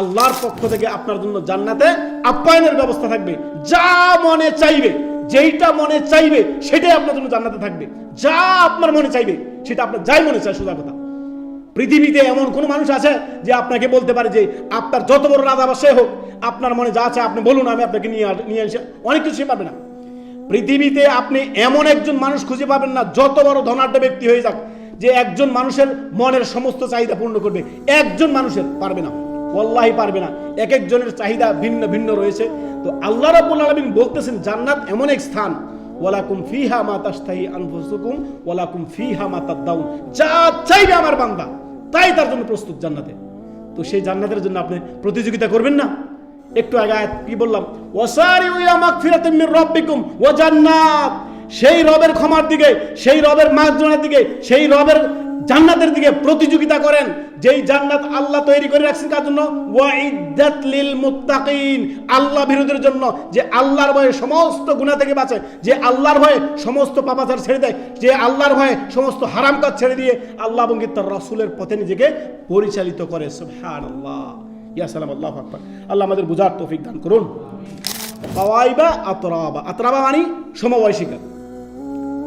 আল্লাহর পক্ষ থেকে আপনার জন্য জান্নাতে আপ্যায়নের ব্যবস্থা থাকবে। যা মনে চাইবে, যেইটা মনে চাইবে, সেটাই আপনার জন্য জান্নাতে থাকবে। যা আপনার মনে চাইবে, সেটা আপনার যাই মনে চায়, সোজা কথা। পৃথিবীতে এমন কোনো মানুষ আছে যে আপনাকে বলতে পারে যে, আপনার যত বড় রাজা বা সে হোক, আপনার মনে যা আছে আপনি বলুন, আমি আপনাকে নিয়ে নিয়ে এসে অনেক কিছু সে পারবে না। পৃথিবীতে আপনি এমন একজন মানুষ খুঁজে পাবেন না, যত বড় ধনাঢ্য ব্যক্তি হয়ে যাক, যে একজন মানুষের মনের সমস্ত চাহিদা পূর্ণ করবে। একজন মানুষের পারবে না। ওয়াল্লাহি পারবে না। এক একজনের চাহিদা ভিন্ন ভিন্ন রয়েছে। তো আল্লাহ রাব্বুল আলামিন বলতেছেন, জান্নাত এমন এক স্থান, ওয়ালাকুম ফিহা মা তাশতাহি আনফুসুকুম, ওয়ালাকুম ফিহা মা তাদাউন যা চাইবে আমার বান্দা, তাই তার জন্য প্রস্তুত জান্নাতে। তো সেই জান্নাতের জন্য আপনি প্রতিযোগিতা করবেন না? একটু আগে কি বললাম? ওয়াসারিউ ইলা মাগফিরাতিন মির রাব্বিকুম ওয়া জান্নাত। সেই রবের ক্ষমার দিকে, সেই রবের মার্জনার দিকে, সেই রবের জান্নাতের দিকে প্রতিযোগিতা করেন, যেই জান্নাত আল্লাহ তৈরি করে রাখছেন কার জন্য? ওয়াইদাত লিল মুত্তাকিন। আল্লাহ বিরোধীর জন্য, যে আল্লাহর ভয়ে সমস্ত গুনাহ থেকে বাঁচে, যে আল্লাহর ভয়ে সমস্ত পাপাচার ছেড়ে দেয়, যে আল্লাহর ভয়ে সমস্ত হারাম কাজ ছেড়ে দিয়ে আল্লাহ এবং তার রাসূলের পথে নিজেকে পরিচালিত করে। সুবহানাল্লাহ। ইয়া সালাম, আল্লাহু আকবার। আল্লাহ আমাদের বুঝার তৌফিক দান করুন। আতরাবা। আতরাবা মানে সমবয়সিকা।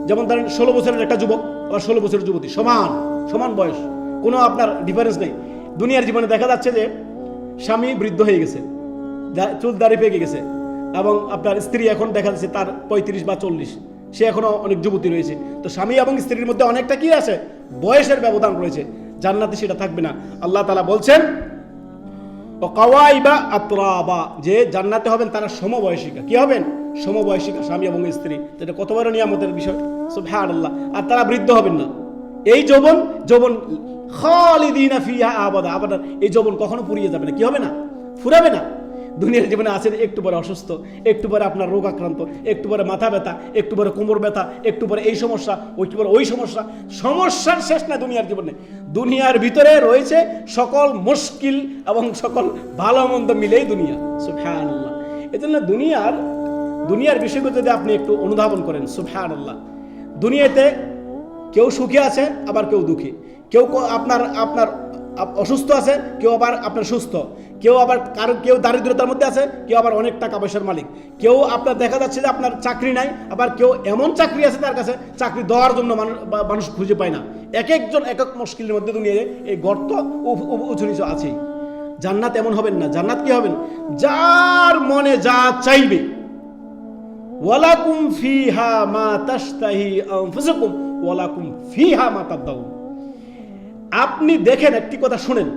যেমন ধরেন, ষোলো বছরের একটা যুবক আবার ষোলো বছরের যুবতী, সমান সমান বয়স, কোনো আপনার ডিফারেন্স নেই। দুনিয়ার জীবনে দেখা যাচ্ছে যে স্বামী বৃদ্ধ হয়ে গেছে চুল দাড়ি পেকে গেছে, এবং আপনার স্ত্রী এখন দেখা যাচ্ছে তার পঁয়ত্রিশ বা চল্লিশ, সে এখনও অনেক যুবতী রয়েছে। তো স্বামী এবং স্ত্রীর মধ্যে অনেকটা কি আছে? বয়সের ব্যবধান রয়েছে। জান্নাতে সেটা থাকবে না। আল্লাহ তালা বলছেন কাওয়াইবা আতরাবা, যে জান্নাতে হবেন তারা সমবয়সিকা। কি হবেন? সমবয়সিকা, স্বামী এবং স্ত্রী। এটা কত বড় নিয়ামতের বিষয়? সুবহানাল্লাহ। আর তারা বৃদ্ধ হবেন না। এই যৌবন যৌবন খালিদিনা ফিহা আবাদা। আবাদা এই যৌবন কখনো ফুরিয়ে যাবে না। কি হবে না? ফুরাবে না। দুনিয়ার জীবনে আছেন একটু পরে অসুস্থ, একটু পরে আপনার রোগ আক্রান্ত, একটু পরে মাথা ব্যথা, একটু পরে কোমর ব্যথা, একটু পরে এই সমস্যা, একটু পরে ওই সমস্যা। সমস্যার শেষ না দুনিয়ার জীবনে। দুনিয়ার ভিতরে রয়েছে সকল মুশকিল এবং সকল ভালো মন্দ মিলেই দুনিয়া। সুবহানাল্লাহ। এজন্য দুনিয়ার দুনিয়ার বিষয়গুলো যদি আপনি একটু অনুধাবন করেন সুফহান আল্লাহ দুনিয়াতে কেউ সুখী আছে, আবার কেউ দুঃখী। কেউ আপনার আপনার অসুস্থ আছে, কেউ আবার আপনার সুস্থ। কেউ আবার কারও, কেউ দারিদ্রতার মধ্যে আছে, কেউ আবার অনেক টাকা পয়সার মালিক। কেউ আপনার দেখা যাচ্ছে যে আপনার চাকরি নাই, আবার কেউ এমন চাকরি আছে তার কাছে, চাকরি দেওয়ার জন্য মানুষ খুঁজে পায় না। এক একজন এক এক মুশকিলের মধ্যে দুনিয়ায় এই গর্ত উঁচু নিচু আছেই। জান্নাত এমন হবেন না। জান্নাত কি হবেন? যার মনে যা চাইবে। ওয়ালাকুম ফিহা মা তাশতাহি আনফুসুকুম, ওয়ালাকুম ফিহা মা তাদাউন আপনি দেখেন, একটি কথা শুনেন।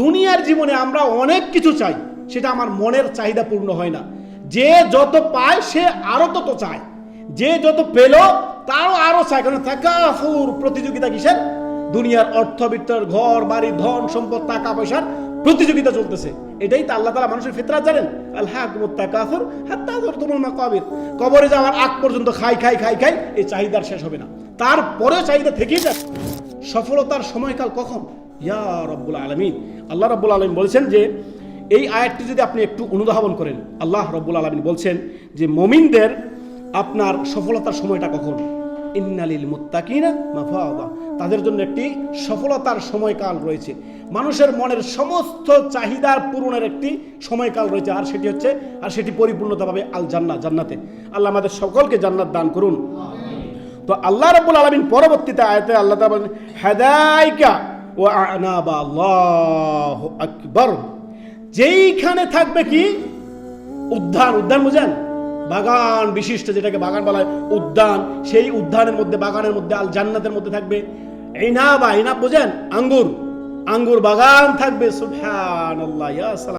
দুনিয়ার জীবনে আমরা অনেক কিছু চাই, সেটা আমার মনের চাহিদা পূর্ণ হয় না। যে যত পায়, সে আরও তত চায়। যে যত পেল তারও আরও চায় কারণ তাকাফুর প্রতিযোগিতা কিসের? দুনিয়ার অর্থবিত্তর ঘর, বাড়ি, ধন, সম্পদ, টাকা, পয়সার প্রতিযোগিতা চলতেছে। এটাই তো আল্লাহ তালা মানুষের ফিতরা জানেন। আল্লাহ হাত্তা তোমার মাকাবির। কবরে যাওয়ার আগ পর্যন্ত খাই খাই খাই খাই, এই চাহিদার শেষ হবে না। তারপরেও চাহিদা থেকেই যায় সফলতার সময়কাল কখন? ইয়া রব্বুল আলমিন। আল্লাহ রব্বুল আলমিন বলছেন যে, এই আয়াতটি যদি আপনি একটু অনুধাবন করেন, আল্লাহ রব্বুল আলমিন বলছেন যে, মমিনদের আপনার সফলতার সময়টা কখন? ইন্নালিল মুত্তাকিনা মাফাদা। তাদের জন্য একটি সফলতার সময়কাল রয়েছে। মানুষের মনের সমস্ত চাহিদার পূরণের একটি সময়কাল রয়েছে। আর সেটি হচ্ছে, আর সেটি পরিপূর্ণতা পাবে আল জান্নাত। জান্নাতে আল্লাহ আমাদের সকলকে জান্নাত দান করুন। তো আল্লাহ রাব্বুল আলামিন পরবর্তীতে আয়াতে আল্লাহ হাদাইকা ওয়া আনাবা আকবার। যেইখানে থাকবে কি? উদ্ধার উদ্ধার বুঝেন? বাগান বিশিষ্ট, যেটাকে বাগান বলা হয় উদ্যান। সেই উদ্যানের মধ্যে, বাগানের মধ্যে আল জান্নাতের মধ্যে থাকবে ইনাবা। ইনাব বোঝেন? আঙ্গুর। আঙ্গুর বাগান থাকবে। সুফহান আল্লাহ